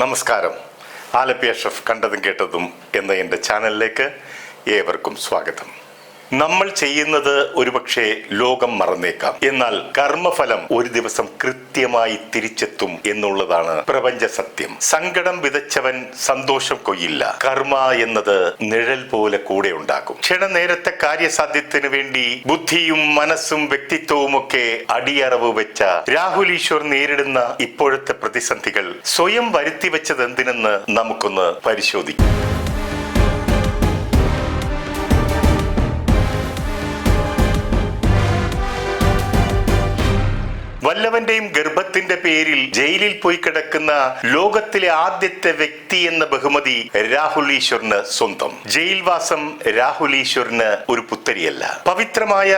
നമസ്കാരം. ആലപ്പി അഷ്റഫ് കണ്ടതും കേട്ടതും എന്ന എന്റെ ചാനലിലേക്ക് ഏവർക്കും സ്വാഗതം. നമ്മൾ ചെയ്യുന്നത് ഒരുപക്ഷെ ലോകം മറന്നേക്കാം. എന്നാൽ കർമ്മഫലം ഒരു ദിവസം കൃത്യമായി തിരിച്ചെത്തും എന്നുള്ളതാണ് പ്രപഞ്ച സത്യം. സങ്കടം വിതച്ചവൻ സന്തോഷം കൊയ്യില്ല. കർമ്മ എന്നത് നിഴൽ പോലെ കൂടെ ഉണ്ടാകും. ക്ഷണനേരത്തെ കാര്യസാധ്യത്തിന് വേണ്ടി ബുദ്ധിയും മനസ്സും വ്യക്തിത്വവും ഒക്കെ അടിയറവ് വെച്ച രാഹുൽ ഈശ്വർ നേരിടുന്ന ഇപ്പോഴത്തെ പ്രതിസന്ധികൾ സ്വയം വരുത്തി വെച്ചത് എന്തിനെന്ന് നമുക്കൊന്ന് പരിശോധിക്കാം. വല്ലവന്റെയും ഗർഭത്തിന്റെ പേരിൽ ജയിലിൽ പോയി കിടക്കുന്ന ലോകത്തിലെ ആദ്യത്തെ വ്യക്തി എന്ന ബഹുമതി രാഹുൽ ഈശ്വറിന് സ്വന്തം. ജയിൽവാസം രാഹുൽ ഈശ്വറിന് ഒരു പുത്തരിയല്ല. പവിത്രമായ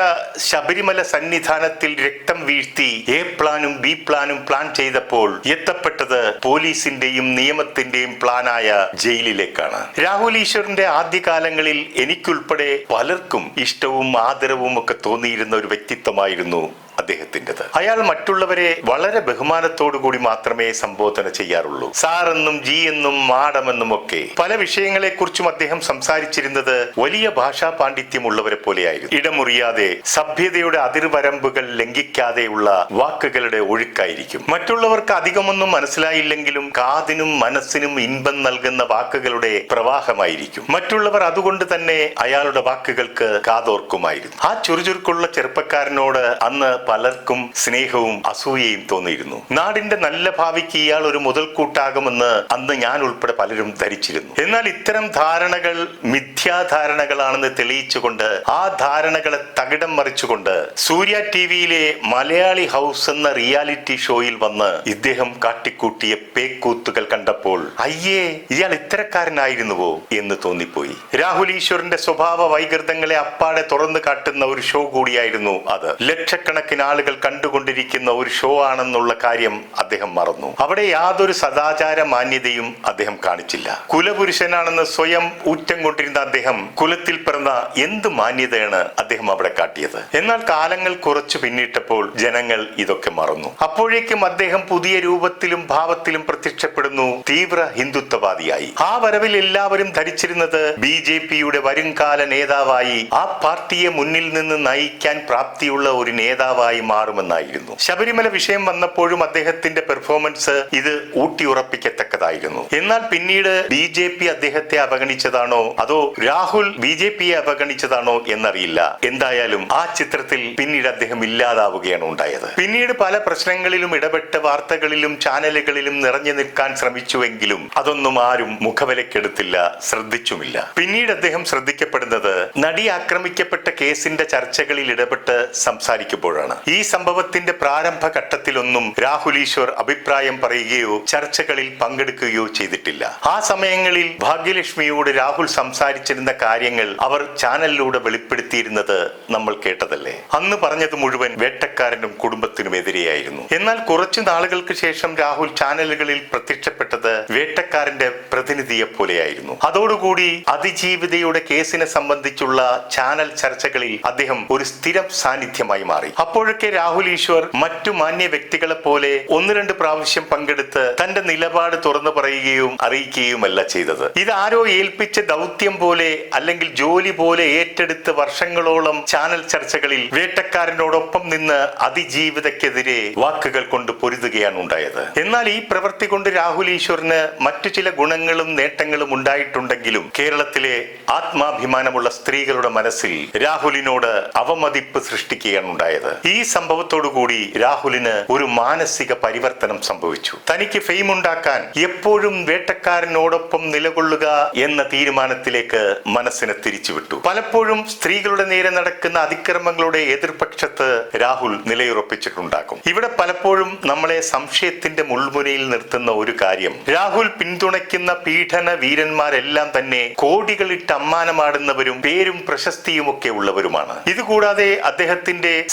ശബരിമല സന്നിധാനത്തിൽ രക്തം വീഴ്ത്തി എ പ്ലാനും ബി പ്ലാനും പ്ലാൻ ചെയ്തപ്പോൾ എത്തപ്പെട്ടത് പോലീസിന്റെയും നിയമത്തിന്റെയും പ്ലാനായ ജയിലിലേക്കാണ്. രാഹുൽ ഈശ്വറിന്റെ ആദ്യകാലങ്ങളിൽ എനിക്കുൾപ്പെടെ പലർക്കും ഇഷ്ടവും ആദരവും ഒക്കെ തോന്നിയിരുന്ന ഒരു വ്യക്തിത്വമായിരുന്നു അദ്ദേഹത്തിന്റെത്. അയാൾ മറ്റുള്ളവരെ വളരെ ബഹുമാനത്തോടു കൂടി മാത്രമേ സംബോധന ചെയ്യാറുള്ളൂ. സാറെന്നും ജി എന്നും മാഡമെന്നും ഒക്കെ പല വിഷയങ്ങളെക്കുറിച്ചും അദ്ദേഹം സംസാരിച്ചിരുന്നത് വലിയ ഭാഷാ പാണ്ഡിത്യമുള്ളവരെ പോലെയായിരുന്നു. ഇടമുറിയാതെ സഭ്യതയുടെ അതിർവരമ്പുകൾ ലംഘിക്കാതെയുള്ള വാക്കുകളുടെ ഒഴുക്കായിരിക്കും. മറ്റുള്ളവർക്ക് അധികമൊന്നും മനസ്സിലായില്ലെങ്കിലും കാതിനും മനസ്സിനും ഇൻപം നൽകുന്ന വാക്കുകളുടെ പ്രവാഹമായിരിക്കും. മറ്റുള്ളവർ അതുകൊണ്ട് തന്നെ അയാളുടെ വാക്കുകൾക്ക് കാതോർക്കുമായിരുന്നു. ആ ചുറുചുറുക്കുള്ള ചെറുപ്പക്കാരനോട് അന്ന് പലർക്കും സ്നേഹവും അസൂയയും തോന്നിയിരുന്നു. നാടിന്റെ നല്ല ഭാവിക്ക് ഇയാൾ ഒരു മുതൽക്കൂട്ടാകുമെന്ന് അന്ന് ഞാൻ ഉൾപ്പെടെ പലരും ധരിച്ചിരുന്നു. എന്നാൽ ഇത്തരം ധാരണകൾ മിഥ്യാധാരണകളാണെന്ന് തെളിയിച്ചുകൊണ്ട് ആ ധാരണകളെ തകിടം മറിച്ചുകൊണ്ട് സൂര്യ ടി വിയിലെ മലയാളി ഹൗസ് എന്ന റിയാലിറ്റി ഷോയിൽ വന്ന് ഇദ്ദേഹം കാട്ടിക്കൂട്ടിയ പേക്കൂത്തുകൾ കണ്ടപ്പോൾ അയ്യേ ഇയാൾ ഇത്തരക്കാരനായിരുന്നുവോ? എന്ന് തോന്നിപ്പോയി. രാഹുൽ ഈശ്വറിന്റെ സ്വഭാവ വൈകൃതങ്ങളെ അപ്പാടെ തുറന്നു കാട്ടുന്ന ഒരു ഷോ കൂടിയായിരുന്നു അത്. ലക്ഷക്കണക്കിന് ആളുകൾ കണ്ടുകൊണ്ടിരിക്കുന്ന ഒരു ഷോ ആണെന്നുള്ള കാര്യം അദ്ദേഹം മറന്നു. അവിടെ യാതൊരു സദാചാര മാന്യതയും അദ്ദേഹം കാണിച്ചില്ല. കുലപുരുഷനാണെന്ന് സ്വയം ഊറ്റം കൊണ്ടിരുന്ന അദ്ദേഹം കുലത്തിൽ പിറന്ന എന്ത് മാന്യതയാണ് അദ്ദേഹം അവിടെ കാട്ടിയത്? എന്നാൽ കാലങ്ങൾ കുറച്ചു പിന്നിട്ടപ്പോൾ ജനങ്ങൾ ഇതൊക്കെ മറന്നു. അപ്പോഴേക്കും അദ്ദേഹം പുതിയ രൂപത്തിലും ഭാവത്തിലും പ്രത്യക്ഷപ്പെടുന്നു തീവ്ര ഹിന്ദുത്വവാദിയായി. ആ വരവിൽ എല്ലാവരും ധരിച്ചിരുന്നത് ബി ജെ പിയുടെ വരുംകാല നേതാവായി ആ പാർട്ടിയെ മുന്നിൽ നിന്ന് നയിക്കാൻ പ്രാപ്തിയുള്ള ഒരു നേതാവായി മാറുമെന്നായിരുന്നു. ശബരിമല വിഷയം വന്നപ്പോഴും അദ്ദേഹത്തിന്റെ പെർഫോമൻസ് ഇത് ഊട്ടിയുറപ്പിക്കത്തക്കതായിരുന്നു. എന്നാൽ പിന്നീട് ബി ജെ പി അദ്ദേഹത്തെ അവഗണിച്ചതാണോ അതോ രാഹുൽ ബി ജെ പിയെ അവഗണിച്ചതാണോ എന്നറിയില്ല. എന്തായാലും ആ ചിത്രത്തിൽ പിന്നീട് അദ്ദേഹം ഇല്ലാതാവുകയാണ് ഉണ്ടായത്. പിന്നീട് പല പ്രശ്നങ്ങളിലും ഇടപെട്ട് വാർത്തകളിലും ചാനലുകളിലും നിറഞ്ഞു നിൽക്കാൻ ശ്രമിച്ചുവെങ്കിലും അതൊന്നും ആരും മുഖവിലക്കെടുത്തില്ല ശ്രദ്ധിച്ചുമില്ല. പിന്നീട് അദ്ദേഹം ശ്രദ്ധിക്കപ്പെടുന്നത് നടി ആക്രമിക്കപ്പെട്ട കേസിന്റെ ചർച്ചകളിൽ ഇടപെട്ട് സംസാരിക്കുമ്പോഴാണ്. ഈ സംഭവത്തിന്റെ പ്രാരംഭ ഘട്ടത്തിലൊന്നും രാഹുൽ ഈശ്വർ അഭിപ്രായം പറയുകയോ ചർച്ചകളിൽ പങ്കെടുക്കുകയോ ചെയ്തിട്ടില്ല. ആ സമയങ്ങളിൽ ഭാഗ്യലക്ഷ്മിയോട് രാഹുൽ സംസാരിച്ചിരുന്ന കാര്യങ്ങൾ അവർ ചാനലിലൂടെ വെളിപ്പെടുത്തിയിരുന്നത് നമ്മൾ കേട്ടതല്ലേ? അന്ന് പറഞ്ഞത് മുഴുവൻ വേട്ടക്കാരനും കുടുംബത്തിനും എതിരെയായിരുന്നു. എന്നാൽ കുറച്ചു നാളുകൾക്ക് ശേഷം രാഹുൽ ചാനലുകളിൽ പ്രത്യക്ഷപ്പെട്ടത് വേട്ടക്കാരന്റെ പ്രതിനിധിയെ പോലെയായിരുന്നു. അതോടുകൂടി അതിജീവിതയുടെ കേസിനെ സംബന്ധിച്ചുള്ള ചാനൽ ചർച്ചകളിൽ അദ്ദേഹം ഒരു സ്ഥിരം സാന്നിധ്യമായി മാറി. അപ്പോഴൊക്കെ രാഹുൽ ഈശ്വർ മറ്റു മാന്യ വ്യക്തികളെ പോലെ ഒന്ന് രണ്ട് പ്രാവശ്യം പങ്കെടുത്ത് തന്റെ നിലപാട് തുറന്നു പറയുകയും അറിയിക്കുകയുമല്ല ചെയ്തത്. ഇത് ആരോ ഏൽപ്പിച്ച ദൗത്യം പോലെ അല്ലെങ്കിൽ ജോലി പോലെ ഏറ്റെടുത്ത് വർഷങ്ങളോളം ചാനൽ ചർച്ചകളിൽ വേട്ടക്കാരനോടൊപ്പം നിന്ന് അതിജീവിതക്കെതിരെ വാക്കുകൾ കൊണ്ട് പൊരുതുകയാണ് ഉണ്ടായത്. എന്നാൽ ഈ പ്രവൃത്തി കൊണ്ട് രാഹുൽ ഈശ്വറിന് മറ്റു ചില ഗുണങ്ങളും നേട്ടങ്ങളും ഉണ്ടായിട്ടുണ്ടെങ്കിലും കേരളത്തിലെ ആത്മാഭിമാനമുള്ള സ്ത്രീകളുടെ മനസ്സിൽ രാഹുലിനോട് അവമതിപ്പ് സൃഷ്ടിക്കുകയാണ് ഉണ്ടായത്. സംഭവത്തോടുകൂടി രാഹുലിന് ഒരു മാനസിക പരിവർത്തനം സംഭവിച്ചു. തനിക്ക് ഫെയിം ഉണ്ടാക്കാൻ എപ്പോഴും വേട്ടക്കാരനോടൊപ്പം നിലകൊള്ളുക എന്ന തീരുമാനത്തിലേക്ക് മനസ്സിനെ തിരിച്ചുവിട്ടു. പലപ്പോഴും സ്ത്രീകളുടെ നേരെ നടക്കുന്ന അതിക്രമങ്ങളുടെ എതിർപക്ഷത്ത് രാഹുൽ നിലയുറപ്പിച്ചിട്ടുണ്ടാകും. ഇവിടെ പലപ്പോഴും നമ്മളെ സംശയത്തിന്റെ മുൾമുനയിൽ നിർത്തുന്ന ഒരു കാര്യം രാഹുൽ പിന്തുണയ്ക്കുന്ന പീഡന വീരന്മാരെല്ലാം തന്നെ കോടികളിട്ട് അമ്മാനമാടുന്നവരും പേരും പ്രശസ്തിയും ഒക്കെ ഉള്ളവരുമാണ്. ഇതുകൂടാതെ അദ്ദേഹത്തിന്റെ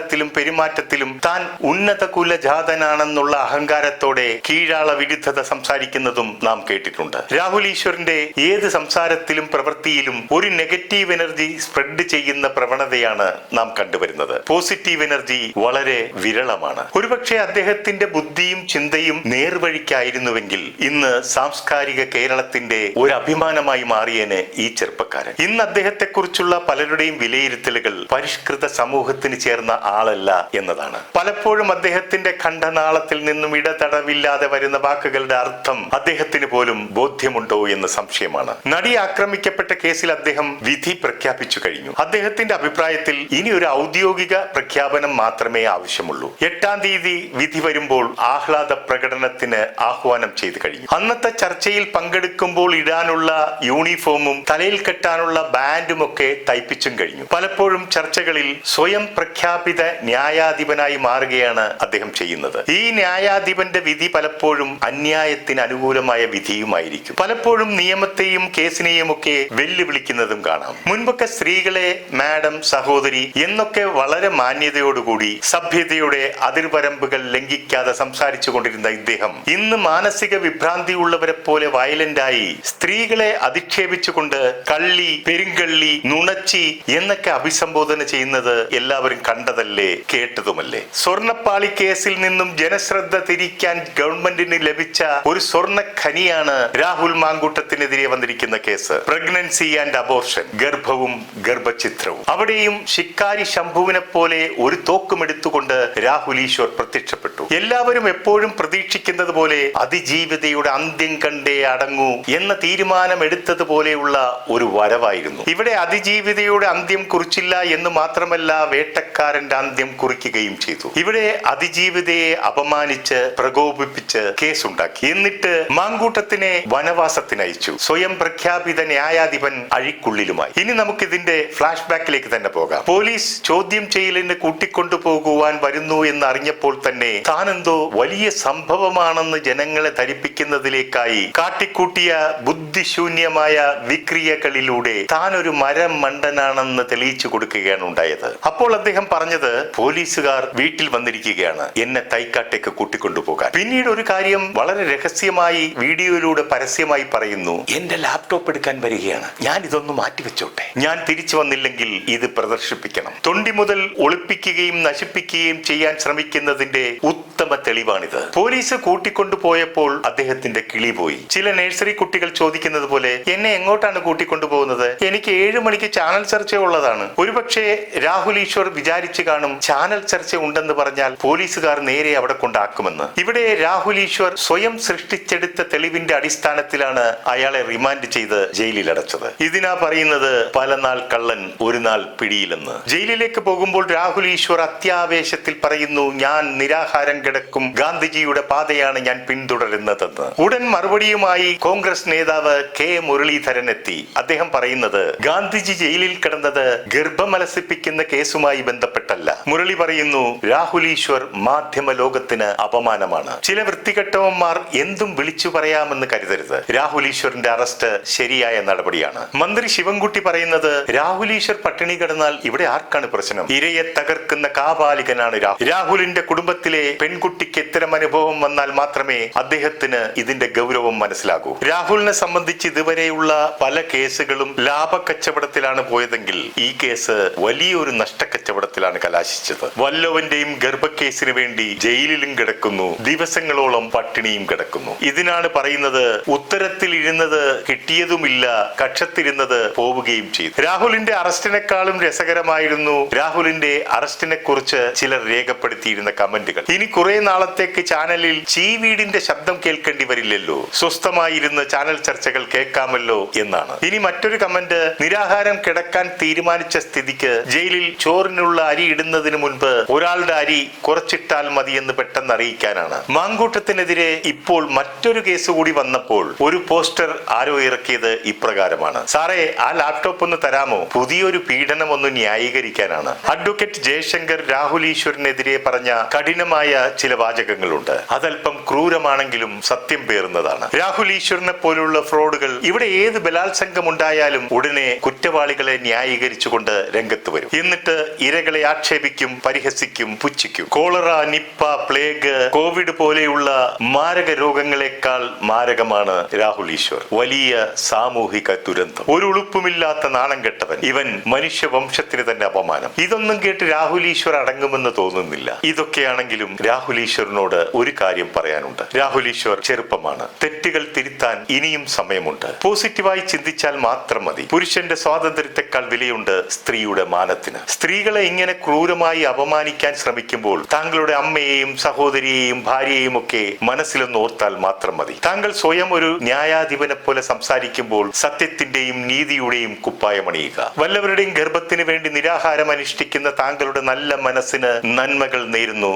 സംസാരത്തിലും പെരുമാറ്റത്തിലും താൻ ഉന്നത കുലജാതനാണെന്നുള്ള അഹങ്കാരത്തോടെ കീഴാള വിരുദ്ധത സംസാരിക്കുന്നതും നാം കേട്ടിട്ടുണ്ട്. രാഹുൽ ഈശ്വറിന്റെ ഏത് സംസാരത്തിലും പ്രവൃത്തിയിലും ഒരു നെഗറ്റീവ് എനർജി സ്പ്രെഡ് ചെയ്യുന്ന പ്രവണതയാണ് നാം കണ്ടുവരുന്നത്. പോസിറ്റീവ് എനർജി വളരെ വിരളമാണ്. ഒരുപക്ഷെ അദ്ദേഹത്തിന്റെ ബുദ്ധിയും ചിന്തയും നേർവഴിക്കായിരുന്നുവെങ്കിൽ ഇന്ന് സാംസ്കാരിക കേരളത്തിന്റെ ഒരു അഭിമാനമായി മാറിയേനെ ഈ ചെറുപ്പക്കാരൻ. ഇന്ന് അദ്ദേഹത്തെക്കുറിച്ചുള്ള പലരുടെയും വിലയിരുത്തലുകൾ പരിഷ്കൃത സമൂഹത്തിന് ചേർന്ന ആളല്ല എന്നതാണ്. പലപ്പോഴും അദ്ദേഹത്തിന്റെ ഖണ്ഡനാളത്തിൽ നിന്നും ഇടതടവില്ലാതെ വരുന്ന വാക്കുകളുടെ അർത്ഥം അദ്ദേഹത്തിന് പോലും ബോധ്യമുണ്ടോ എന്ന് സംശയമാണ്. നടി ആക്രമിക്കപ്പെട്ട കേസിൽ അദ്ദേഹം വിധി പ്രഖ്യാപിച്ചു കഴിഞ്ഞു. അദ്ദേഹത്തിന്റെ അഭിപ്രായത്തിൽ ഇനി ഒരു ഔദ്യോഗിക പ്രഖ്യാപനം മാത്രമേ ആവശ്യമുള്ളൂ. എട്ടാം തീയതി വിധി വരുമ്പോൾ ആഹ്ലാദ പ്രകടനത്തിന് ആഹ്വാനം ചെയ്തു കഴിഞ്ഞു. അന്നത്തെ ചർച്ചയിൽ പങ്കെടുക്കുമ്പോൾ ഇടാനുള്ള യൂണിഫോമും തലയിൽ കെട്ടാനുള്ള ബാൻഡും ഒക്കെ തയ്പ്പിച്ചും കഴിഞ്ഞു. പലപ്പോഴും ചർച്ചകളിൽ സ്വയം പ്രഖ്യാപിത ന്യായാധിപനായി മാറുകയാണ് അദ്ദേഹം ചെയ്യുന്നത്. ഈ ന്യായാധിപന്റെ വിധി പലപ്പോഴും അന്യായത്തിന് അനുകൂലമായ വിധിയുമായിരിക്കും. പലപ്പോഴും നിയമത്തെയും കേസിനെയും ഒക്കെ വെല്ലുവിളിക്കുന്നതും കാണാം. മുൻപൊക്കെ സ്ത്രീകളെ മാഡം സഹോദരി എന്നൊക്കെ വളരെ മാന്യതയോടുകൂടി സഭ്യതയുടെ അതിർവരമ്പുകൾ ലംഘിക്കാതെ സംസാരിച്ചു കൊണ്ടിരുന്ന ഇദ്ദേഹം ഇന്ന് മാനസിക വിഭ്രാന്തി ഉള്ളവരെ പോലെ വയലന്റായി സ്ത്രീകളെ അധിക്ഷേപിച്ചുകൊണ്ട് കള്ളി പെരുങ്കള്ളി നുണച്ചി എന്നൊക്കെ അഭിസംബോധന ചെയ്യുന്നത് എല്ലാവരും കണ്ടതല്ലേ കേട്ടതുമല്ലേ? സ്വർണപ്പാളി കേസിൽ നിന്നും ജനശ്രദ്ധ തിരിക്കാൻ ഗവൺമെന്റിന് ലഭിച്ച ഒരു സ്വർണ ഖനിയാണ് രാഹുൽ മാങ്കൂട്ടത്തിനെതിരെ വന്നിരിക്കുന്ന കേസ്. പ്രഗ്നൻസി ആൻഡ് അബോർഷൻ ഗർഭവും ഗർഭചിത്രവും അവിടെയും ശിക്കാരി ശംഭുവിനെ പോലെ ഒരു തോക്കുമെടുത്തുകൊണ്ട് രാഹുൽ ഈശ്വർ പ്രത്യക്ഷപ്പെട്ടു. എല്ലാവരും എപ്പോഴും പ്രതീക്ഷിക്കുന്നത് പോലെ അതിജീവിതയുടെ അന്ത്യം കണ്ടേ അടങ്ങൂ എന്ന തീരുമാനം എടുത്തതുപോലെയുള്ള ഒരു വരവായിരുന്നു. ഇവിടെ അതിജീവിതയുടെ അന്ത്യം കുറിച്ചില്ല എന്ന് മാത്രമല്ല വേട്ടക്കാരന്റെ അന്ത്യം കുറിക്കുകയും ചെയ്തു. ഇവിടെ അതിജീവിതയെ അപമാനിച്ച് പ്രകോപിപ്പിച്ച് കേസുണ്ടാക്കി. എന്നിട്ട് മാങ്കൂട്ടത്തിനെ വനവാസത്തിന് അയച്ചു. സ്വയം പ്രഖ്യാപിത ന്യായാധിപൻ അഴിക്കുള്ളിലുമായി. ഇനി നമുക്ക് ഇതിന്റെ ഫ്ലാഷ് ബാക്കിലേക്ക് തന്നെ പോകാം. പോലീസ് ചോദ്യം ചെയ്യലിന് കൂട്ടിക്കൊണ്ടുപോകുവാൻ വരുന്നു എന്ന് അറിഞ്ഞപ്പോൾ തന്നെ താനെന്തോ വലിയ സംഭവമാണെന്ന് ജനങ്ങളെ ധരിപ്പിക്കുന്നതിലേക്കായി കാട്ടിക്കൂട്ടിയ ബുദ്ധിശൂന്യമായ വിക്രിയകളിലൂടെ താൻ ഒരു മരം മണ്ടനാണെന്ന് തെളിയിച്ചു കൊടുക്കുകയാണ് ഉണ്ടായത്. അപ്പോൾ അദ്ദേഹം പറഞ്ഞത് പോലീസുകാർ വീട്ടിൽ വന്നിരിക്കുകയാണ്. എന്നെ തൈക്കാട്ടേക്ക് കൂട്ടിക്കൊണ്ടുപോകാൻ പിന്നീട് ഒരു കാര്യം വളരെ രഹസ്യമായി വീഡിയോയിലൂടെ പരസ്യമായി പറയുന്നു. എന്റെ ലാപ്ടോപ്പ് എടുക്കാൻ വരികയാണ്. ഞാൻ ഇതൊന്ന് മാറ്റിവെച്ചോട്ടെ. ഞാൻ തിരിച്ചു വന്നില്ലെങ്കിൽ ഇത് പ്രദർശിപ്പിക്കണം. തൊണ്ടി മുതൽ ഒളിപ്പിക്കുകയും നശിപ്പിക്കുകയും ചെയ്യാൻ ശ്രമിക്കുന്നതിന്റെ ഉത്തമ തെളിവാണിത്. പോലീസ് കൂട്ടിക്കൊണ്ടുപോയപ്പോൾ അദ്ദേഹത്തിന്റെ കിളി പോയി. ചില നഴ്സറി കുട്ടികൾ ചോദിക്കുന്നത് പോലെ എന്നെ എങ്ങോട്ടാണ് കൂട്ടിക്കൊണ്ടുപോകുന്നത്? എനിക്ക് ഏഴ് മണിക്ക് ചാനൽ ചർച്ച ഉള്ളതാണ്. ഒരുപക്ഷെ രാഹുൽ ഈശ്വർ വിചാരിച്ചു കാണും ചാനൽ ചർച്ച ഉണ്ടെന്ന് പറഞ്ഞാൽ പോലീസുകാർ നേരെ അവിടെ കൊണ്ടാക്കുമെന്ന്. ഇവിടെ രാഹുൽ ഈശ്വർ സ്വയം സൃഷ്ടിച്ചെടുത്ത തെളിവിന്റെ അടിസ്ഥാനത്തിലാണ് അയാളെ റിമാൻഡ് ചെയ്ത് ജയിലിൽ അടച്ചത്. ഇതിനാ പറയുന്നത് പല നാൾ കള്ളൻ ഒരു നാൾ പിടിയിലെന്ന്. ജയിലിലേക്ക് പോകുമ്പോൾ രാഹുൽ ഈശ്വർ അത്യാവേശത്തിൽ പറയുന്നു ഞാൻ നിരാഹാരം കിടക്കും. ഗാന്ധിജിയുടെ പാതയാണ് ഞാൻ പിന്തുടരുന്നതെന്ന്. ഉടൻ മറുപടിയുമായി കോൺഗ്രസ് നേതാവ് കെ. മുരളീധരൻ എത്തി. അദ്ദേഹം പറയുന്നത് ഗാന്ധിജി ജയിലിൽ കിടന്നത് ഗർഭമലസിപ്പിക്കുന്ന കേസുമായി ബന്ധപ്പെട്ടല്ല. മുരളി പറയുന്നു രാഹുൽ ഈശ്വർ മാധ്യമ ലോകത്തിന് അപമാനമാണ്. ചില വൃത്തികെട്ടവന്മാർ എന്തും വിളിച്ചു പറയാമെന്ന് കരുതരുത്. രാഹുൽ ഈശ്വറിന്റെ അറസ്റ്റ് ശരിയായ നടപടിയാണ്. മന്ത്രി ശിവൻകുട്ടി പറയുന്നത് രാഹുൽ ഈശ്വർ പട്ടിണി കിടന്നാൽ ഇവിടെ ആർക്കാണ് പ്രശ്നം? ഇരയെ തകർക്കുന്ന കാപാലികനാണ് രാഹുൽ രാഹുലിന്റെ കുടുംബത്തിലെ പെൺകുട്ടിക്ക് ഇത്തരം അനുഭവം വന്നാൽ മാത്രമേ അദ്ദേഹത്തിന് ഇതിന്റെ ഗൗരവം മനസ്സിലാകൂ. രാഹുലിനെ സംബന്ധിച്ച് ഇതുവരെയുള്ള പല കേസുകളും ലാഭക്കച്ചവടത്തിലാണ് പോയതെങ്കിൽ ഈ കേസ് വലിയൊരു നഷ്ടക്കച്ചവടത്തിലാണ് കലാശിച്ചത്. വല്ലവന്റെയും ഗർഭക്കേസിന് വേണ്ടി ജയിലിലും കിടക്കുന്നു ദിവസങ്ങളോളം പട്ടിണിയും കിടക്കുന്നു. ഇതിനാണ് പറയുന്നത് ഉത്തരത്തിൽ ഇരുന്നത് കിട്ടിയതുമില്ല കക്ഷത്തിരുന്നത് പോവുകയും ചെയ്തു. രാഹുലിന്റെ അറസ്റ്റിനെക്കാളും രസകരമായിരുന്നു രാഹുലിന്റെ അറസ്റ്റിനെ കുറിച്ച് ചിലർ രേഖപ്പെടുത്തിയിരുന്ന കമന്റുകൾ. ഇനി കുറെ നാളത്തേക്ക് ചാനലിൽ ചീവീടിന്റെ ശബ്ദം കേൾക്കേണ്ടി വരില്ലല്ലോ. സ്വസ്ഥമായിരുന്ന് ചാനൽ ചർച്ചകൾ കേൾക്കാമല്ലോ എന്നാണ്. ഇനി മറ്റൊരു കമന്റ് നിരാഹാരം കിടക്കാൻ തീരുമാനിച്ച സ്ഥിതിക്ക് ജയിലിൽ ചോറിനുള്ള അരി ഇടുന്നതിന് മുൻപ് ഒരാളുടെ അരി കുറച്ചിട്ടാൽ മതിയെന്ന് പെട്ടെന്ന് അറിയിക്കാനാണ്. മാങ്കൂട്ടത്തിനെതിരെ ഇപ്പോൾ മറ്റൊരു കേസ് കൂടി വന്നപ്പോൾ ഒരു പോസ്റ്റർ ആരോ ഇറക്കിയത് ഇപ്രകാരമാണ്. സാറേ ആ ലാപ്ടോപ്പ് ഒന്ന് തരാമോ? പുതിയൊരു പീഡനം ഒന്ന് ന്യായീകരിക്കാനാണ്. അഡ്വക്കേറ്റ് ജയശങ്കർ രാഹുൽ ഈശ്വരനെതിരെ പറഞ്ഞ കഠിനമായ ചില വാചകങ്ങളുണ്ട്. അതല്പം ക്രൂരമാണെങ്കിലും സത്യം പേറുന്നതാണ്. രാഹുൽ ഈശ്വരനെ പോലുള്ള ഫ്രോഡുകൾ ഇവിടെ ഏത് ബലാത്സംഗം ഉണ്ടായാലും ഉടനെ കുറ്റവാളികളെ ന്യായീകരിച്ചുകൊണ്ട് രംഗത്ത് വരും. എന്നിട്ട് ഇരകളെ ആക്ഷേപിക്കും പരിഹസിക്കും പുച്ഛിക്കും. കോളറ നിപ്പ പ്ലേഗ് കോവിഡ് പോലെയുള്ള മാരക രോഗങ്ങളെക്കാൾ മാരകമാണ് രാഹുൽ ഈശ്വർ. വലിയ സാമൂഹിക ദുരന്തം. ഒരു ഉളുപ്പുമില്ലാത്ത നാണം കെട്ടവൻ. ഇവൻ മനുഷ്യവംശത്തിന് തന്നെ അപമാനം. ഇതൊന്നും കേട്ട് രാഹുൽ ഈശ്വർ അടങ്ങുമെന്ന് തോന്നുന്നില്ല. ഇതൊക്കെയാണെങ്കിലും രാഹുൽ ഈശ്വറിനോട് ഒരു കാര്യം പറയാനുണ്ട്. രാഹുൽ ഈശ്വർ ചെറുപ്പമാണ്. തെറ്റുകൾ തിരുത്താൻ ഇനിയും സമയമുണ്ട്. പോസിറ്റീവായി ചിന്തിച്ചാൽ മാത്രം മതി. പുരുഷന്റെ സ്വാതന്ത്ര്യത്തെക്കാൾ വിലയുണ്ട് സ്ത്രീയുടെ മാനത്തിന്. സ്ത്രീകളെ ഇങ്ങനെ ക്രൂരമായി അപമാനിക്കാൻ ശ്രമിക്കുമ്പോൾ താങ്കളുടെ അമ്മയെയും സഹോദരിയെയും ഭാര്യയെയും ഒക്കെ മനസ്സിലൊന്ന് ഓർത്താൽ മാത്രം മതി. താങ്കൾ സ്വയം ഒരു ന്യായാധിപനെ പോലെ സംസാരിക്കുമ്പോൾ സത്യത്തിന്റെയും നീതിയുടെയും കുപ്പായമണിയുക. വല്ലവരുടെയും ഗർഭത്തിന് വേണ്ടി നിരാഹാരം അനുഷ്ഠിക്കുന്ന താങ്കളുടെ നല്ല മനസ്സിന് നന്മകൾ നേരുന്നു.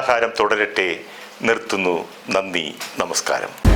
നിരാഹാരം തുടരട്ടെ. നിർത്തുന്നു. നന്ദി. നമസ്കാരം.